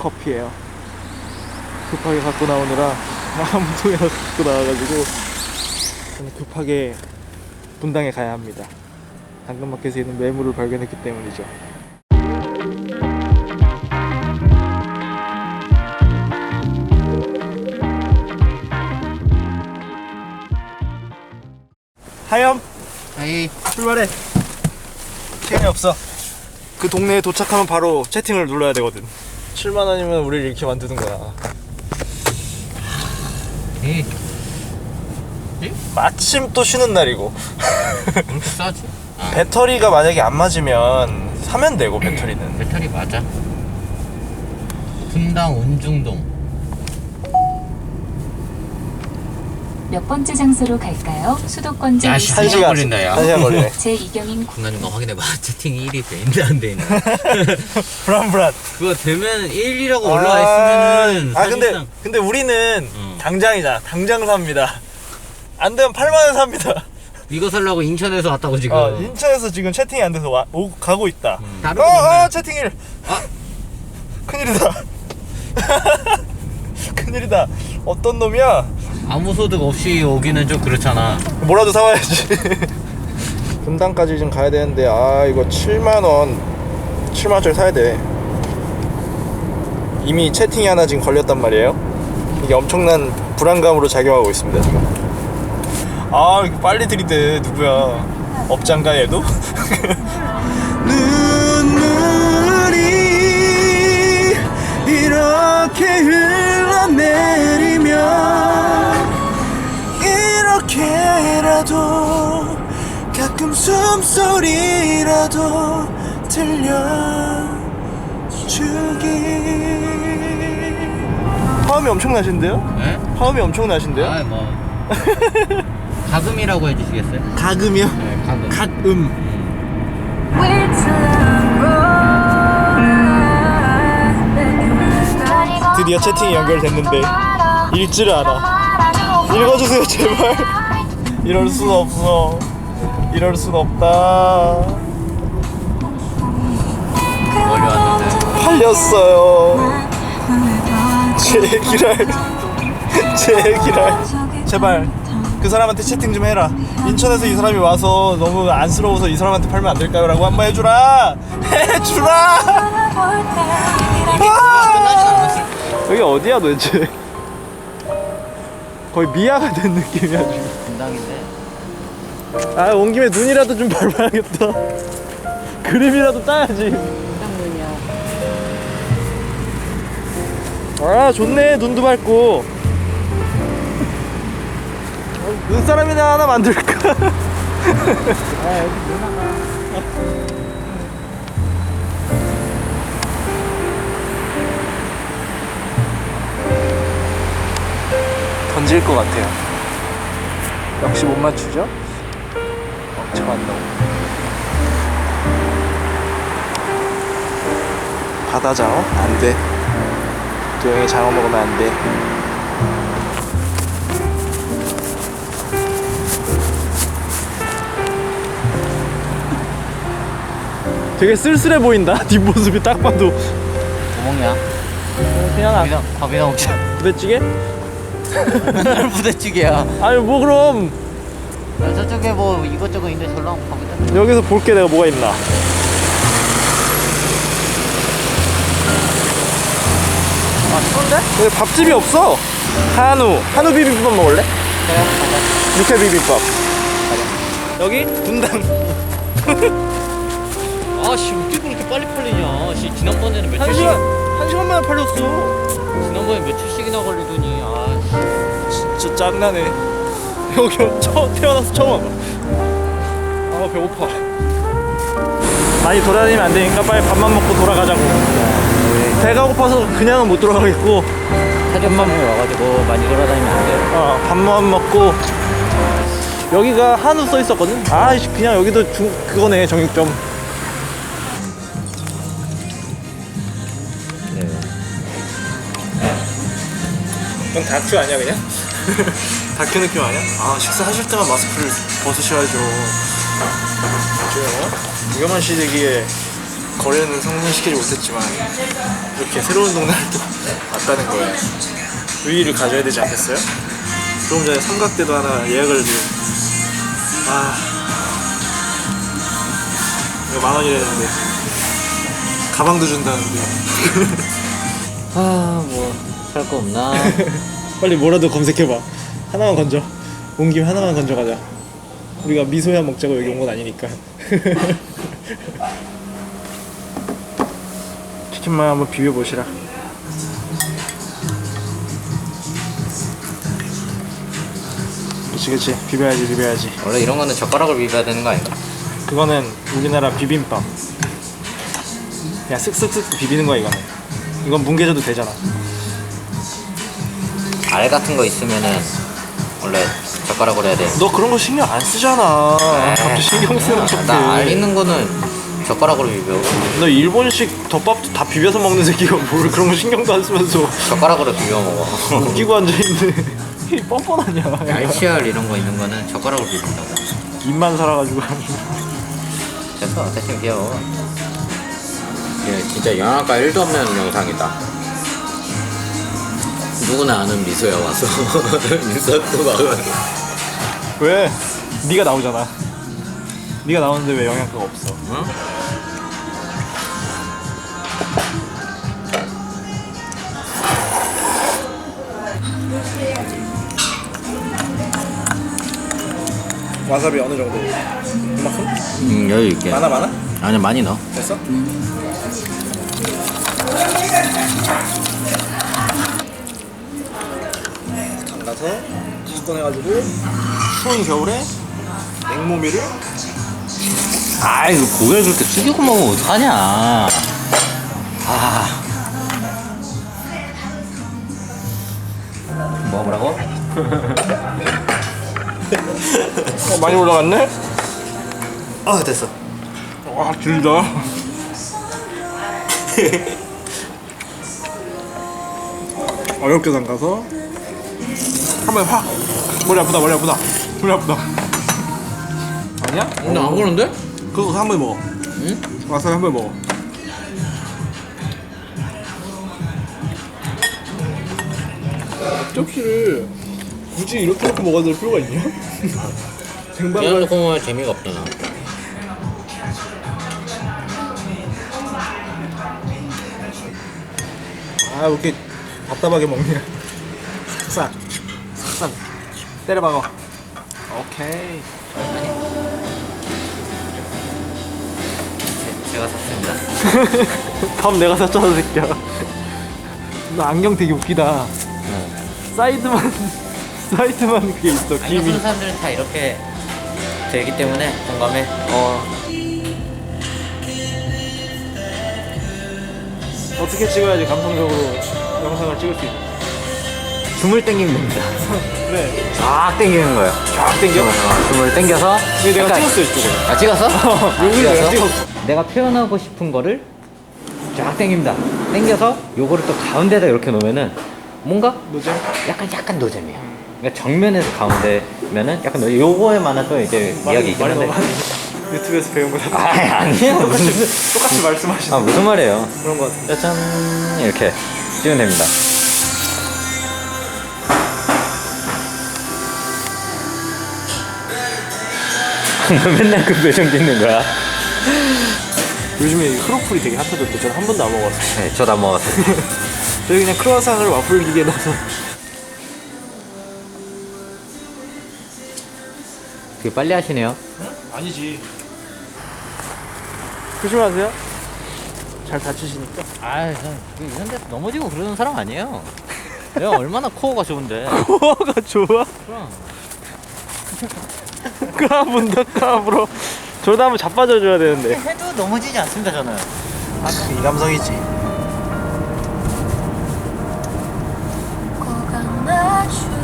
커피예요. 급하게 갖고 나오느라 한 통이나 갖고 나와가지고 저는 급하게 분당에 가야 합니다. 당근마켓에 있는 매물을 발견했기 때문이죠. 하염 아이 출발해. 시간이 없어. 그 동네에 도착하면 바로 채팅을 눌러야 되거든. 7만 원이면 우리를 이렇게 만드는 거야. 이 마침 또 쉬는 날이고. 이렇게 싸지? 아, 배터리가 만약에 안 맞으면 사면 되고 배터리는. 배터리 맞아. 분당 운중동. 몇 번째 장소로 갈까요? 수도권제 야, 씨, 한 시간 시간 걸린다, 야. 한 시간 걸리네. 제 이경인 군나는 거 확인해봐. 채팅이 1이 돼 있나 안돼 있나. 불안불안. 그거 되면 1이라고 올라와 있으면은 아 근데 사실상 근데 우리는 음. 당장이잖아. 당장 삽니다. 안 되면 8만 원 삽니다. 이거 살라고 인천에서 왔다고 지금. 어, 인천에서 지금 채팅이 안 돼서 와, 오, 가고 있다. 음. 어, 다른 어, 동네. 채팅일. 아. 큰일이다. 큰일이다. 어떤 놈이야? 아무 소득 없이 오기는 좀 그렇잖아. 뭐라도 사와야지. 분당까지 좀 가야 되는데 아 이거 7만 원, 7만 원짜리 사야 돼. 이미 채팅이 하나 지금 걸렸단 말이에요. 이게 엄청난 불안감으로 작용하고 있습니다 지금. 아 이거 빨리 들이대 누구야? 업장가 얘도? 눈물이 이렇게 가끔 숨소리라도 들려주기 파음이 엄청 나신데요? 예? 파음이 엄청 나신데요? 아, 뭐. 가금이라고 해주시겠어요? 가금이요? 네, 가금. 갓음 드디어 채팅이 연결됐는데 읽지를 않아 읽어주세요 제발 이럴 순 없어 이럴 순 없다. 멀리 왔는데. 팔렸어요. 제기랄 제기랄. 제발 그 사람한테 채팅 좀 해라. 인천에서 이 사람이 와서 너무 안쓰러워서 이 사람한테 팔면 안 될까요? 라고 한번 해주라. 해주라! 않았을 여기 어디야 도대체? 거의 미아가 된 느낌이야 지금. 분당인데. 아 온 김에 눈이라도 좀 밟아야겠다. 그림이라도 따야지. 아 좋네. 눈도 밟고. 어, 눈사람이나 하나 만들까? 던질 것 같아요. 역시 못 맞추죠? 멍청한 놈 바다 장어? 안돼 도영이 장어 먹으면 안돼 되게 쓸쓸해 보인다 뒷모습이 딱 봐도 뭐 먹냐? 그냥 안 밥이나, 밥이나 먹자. 부대찌개? 맨날 부대찌개야. 아니 뭐 그럼 야, 저쪽에 뭐 이것저것 있는데 절로 한번 가보자. 여기서 볼게 내가 뭐가 있나 아, 추운데? 근데 밥집이 없어 한우 한우 비빔밥 먹을래? 그래, 가자. 육회 비빔밥 여기 분당 아, 씨, 어떻게 그렇게 빨리 팔리냐. 씨, 지난번에는 한 며칠씩, 시간 한 시간 만에 팔렸어 지난번에 며칠씩이나 걸리더니, 아, 씨. 진짜 짠나네 여기 처, 태어나서 처음 와봐. 아 배고파. 많이 돌아다니면 안 되니까 빨리 밥만 먹고 돌아가자고. 배가 고파서 그냥은 못 돌아가겠고. 사전맘에 와가지고 많이 돌아다니면 안 돼. 어, 밥만 먹고. 여기가 한우 써 있었거든? 아 씨, 그냥 여기도 중, 그거네 정육점. 네. 이건 다큐 아니야 그냥? 다큐 느낌 아니야? 아 식사하실 때만 마스크를 벗으셔야죠 그죠? 위험한 시대기에 거래는 성공시키지 못했지만 이렇게 새로운 동네를 또 왔다는 거에 의의를 가져야 되지 않겠어요? 조금 전에 삼각대도 하나 예약을 지금 아 이거 만 원이랬는데 가방도 준다는데 아뭐살 거 없나 빨리 뭐라도 검색해봐. 하나만 건져. 온 김에 하나만 건져 가자. 우리가 미소야 먹자고 여기 온 건 아니니까. 치킨만 한번 비벼보시라. 그치 그치. 비벼야지 비벼야지. 원래 이런 거는 젓가락을 비벼야 되는 거 아닌가? 그거는 우리나라 비빔밥. 그냥 쓱쓱쓱 비비는 거야 이거는. 이건 뭉개져도 되잖아 알 같은 거 있으면은 원래 젓가락으로 해야 돼. 너 그런 거 신경 안 쓰잖아. 갑자기 신경 쓰는 척해. 나알 있는 거는 젓가락으로 비벼. 너 일본식 덮밥도 다 비벼서 먹는 새끼가 뭘 그런 거 신경도 안 쓰면서. 젓가락으로 비벼 먹어. 웃기고 앉아있는데 이 뻔뻔하냐. 알치알 이런 거 있는 거는 젓가락으로 비빈다고 입만 살아가지고 됐어. 대충 귀여워. 예, 진짜 영화가 1도 없는 영상이다 누구나 아는 미소야 와서 인사도 막 왜? 네가 나오잖아 네가 나오는데 왜 영양가가 없어 응? 와사비 어느 정도? 이만큼? 음 여유 있게 많아 많아? 아니 많이 넣어 됐어? 담가서 꺼내가지고 추운 겨울에 냉모미를 아 이 거 고개를 그렇게 숙이고 먹으면 어떡하냐. 아. 먹으라고? 어, 많이 올라갔네? 어 됐어. 와 길다. 어렵게 담가서 한번 확 머리 아프다 머리 아프다 머리 아프다 아니야? 나안 그런데? 그거 한번 먹어 응? 와사비 한번 먹어 접시를 굳이 이렇게 놓고 먹어야 될 필요가 있냐? 거 보면 재미가 없잖아 아, 왜 이렇게 답답하게 먹냐? 때려박아. 오케이. 제가 샀습니다 밥 내가 샀잖아, 새끼야. 너 안경 되게 웃기다. 사이드만, 사이드만 그게 있어, 아니 김이. 무슨 사람들은 다 이렇게 되기 때문에 공감해 어. 어떻게 찍어야지 감성적으로 영상을 찍을 수 있어? 줌을 당기면 됩니다 그래. 쫙 당기는 거예요 쫙 당겨. 어, 줌을 당겨서 이게 내가 약간- 찍었어, 이쪽에. 아 찍었어? 아, 여기 내가 찍었어. 내가 표현하고 싶은 거를 쫙 당깁니다 당겨서 요거를 또 가운데다 이렇게 놓으면은 뭔가 노잼? 약간 약간 노잼이야 그러니까 정면에서 가운데면은 약간 노잼 요거에 만한 또 이제 이야기 있긴 한데 유튜브에서 배운 거다. 아 아니에요 똑같이, 무슨 똑같이 말씀하시는 아 무슨 말이에요 그런 거 같은데. 짜잔 이렇게 찍으면 됩니다 맨날 그 표정 짓는 거야 요즘에 이 크로플이 되게 핫하던데 저는 한 번도 안 먹어봤어요. 네 저도 안 먹었어요 저희 그냥 크로아상을 와플 기계에 넣어서 되게 빨리 하시네요 아니지. 조심하세요. 잘 다치시니까. 아이 이런 데서 넘어지고 그러는 사람 아니에요 내가 얼마나 코어가 좋은데 코어가 좋아? 그럼 까문다 까불어 저러다 한번 자빠져줘야 되는데. 해도 넘어지지 않습니다 저는. 아, 이 감성이지. 고강나주.